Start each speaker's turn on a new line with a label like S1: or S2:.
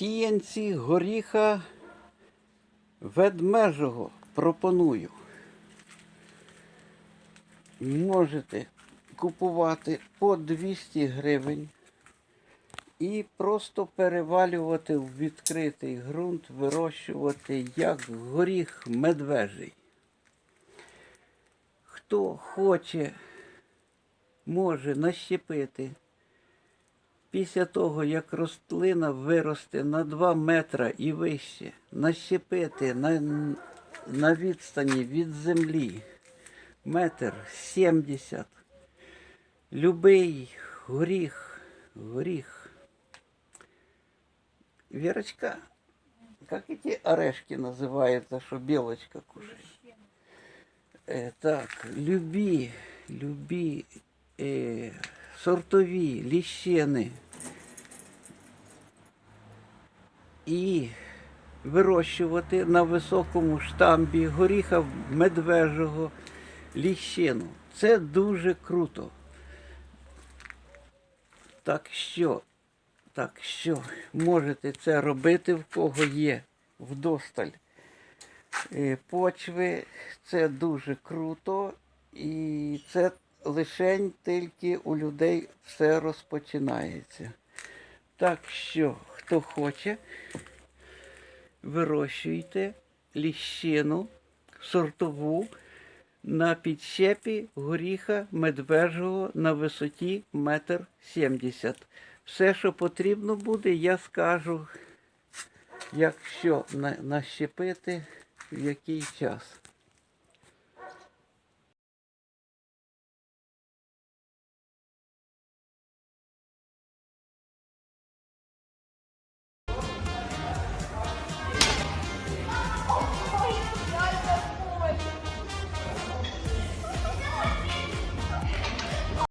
S1: Сіянці горіха ведмежого пропоную. Можете купувати по 200 гривень і просто перевалювати в відкритий ґрунт, вирощувати як горіх медвежий. Хто хоче, може нащепити після того, як рослина виросте на 2 метра і вище, нащепити на, на відстані від землі метр сімдесят. Любий горіх, горіх. Верочка, как эти орешки называются, что белочка кушает? Э, так, любі, любі е, сортові ліщини і вирощувати на високому штамбі горіха медвежого ліщину. Це дуже круто. Так що, так що, можете це робити, в кого є вдосталь е, почви. Це дуже круто. І це лишень тільки у людей все розпочинається. Так що, хто хоче, вирощуйте ліщину сортову на підщепі горіха медвежого на висоті метр сімдесят. Все, що потрібно буде, я скажу, якщо нащепити, в який час.